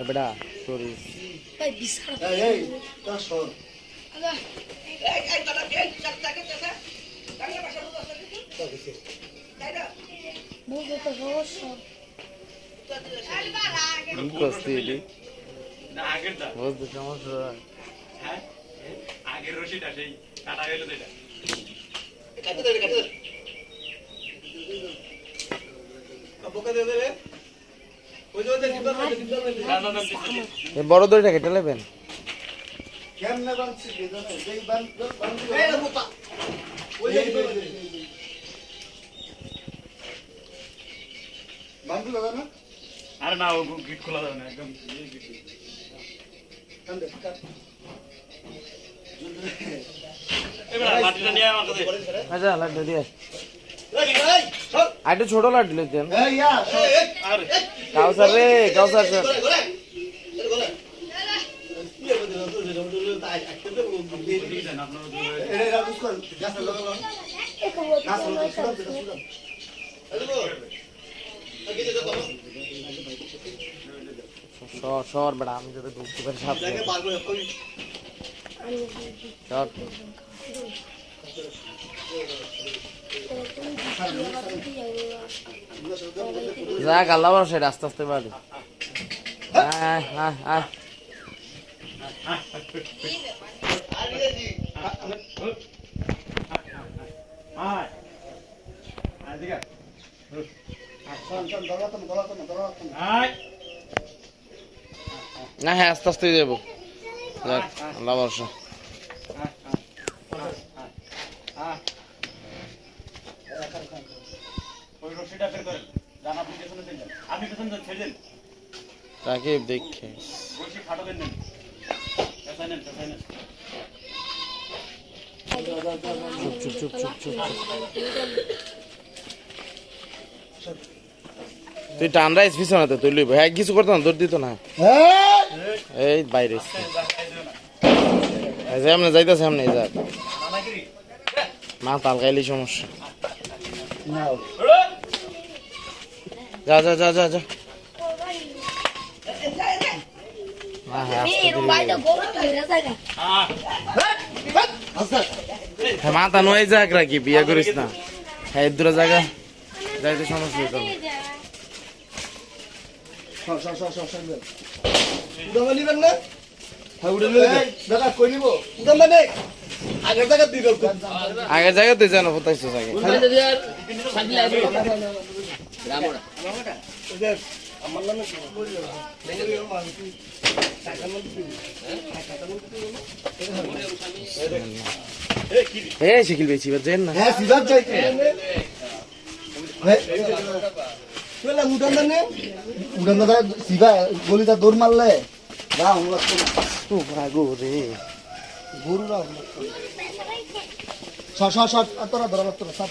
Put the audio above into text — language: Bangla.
পন্দা দেওয়া মত না এই এই বান্ডা আগে যা বেটা সরি এই এই তা সর কি করছি এটি। না আগের দা বুঝতে সমস্যা হ্যাঁ আগের রশিটা সেই কাটা গেল তো এটা। কাটে দে কাটে দে। বোকা দে দে বড় দড়িটা কেটে নেবেন আরে না ও গিট খোলা যাবে না একদম। এই গিট কান্দে কাট এবার লাঠিটা নিয়ে আমার কাছে আচ্ছা লাড্ডু দিয়ে এই এই সর। আর একটু ছোট লাড্ডু ইয়া আরে। কাউসার রে কাউসার স্যার সর সর বেটা আমি যদি ঢুকতে পারি সাপ সর। যা গাল্লা বড় সেটা আস্তে আস্তে আয় না হ্যাঁ আস্তে আস্তে যাব। আল্লাহ ভরসা। রশিটা বের করেন। জান আপনি পেছনে দেন আপনি পেছনে দেন ছেড়ে দেন। তাকে দেখে। রশি ফাটো দেন পেছাই নেন পেছাই নেন। চুপ চুপ চুপ চুপ চুপ। তুই টান রাইস পিছনে তো তুই লইব। হ্যাঁ কিছু করতো না দৌড় দিত না। এই বাইরে এসছে। এই যে এমনি যাইতেছে এমনি যা। মা তালকাইলি সমস্যা। যা যা যা যা যা। হ্যাঁ হ্যাঁ। হ্যাঁ নয় যাক রাখি বিয়ে করিস না। হ্যাঁ দূরে জায়গা। যাইতে সমস্যা হইতো হ্যাঁ আগের জায়গাতে কোথাইছো আগে আমার নামে শিখিল এবার যেন না। হ্যাঁ উড়ান দানে উড়ান দাদা সিবা গলিটা দৌড় মারলে? যা আমরা ও ভাগো রে। গরুরা সর সর সর তোরা ধরা তোরা সব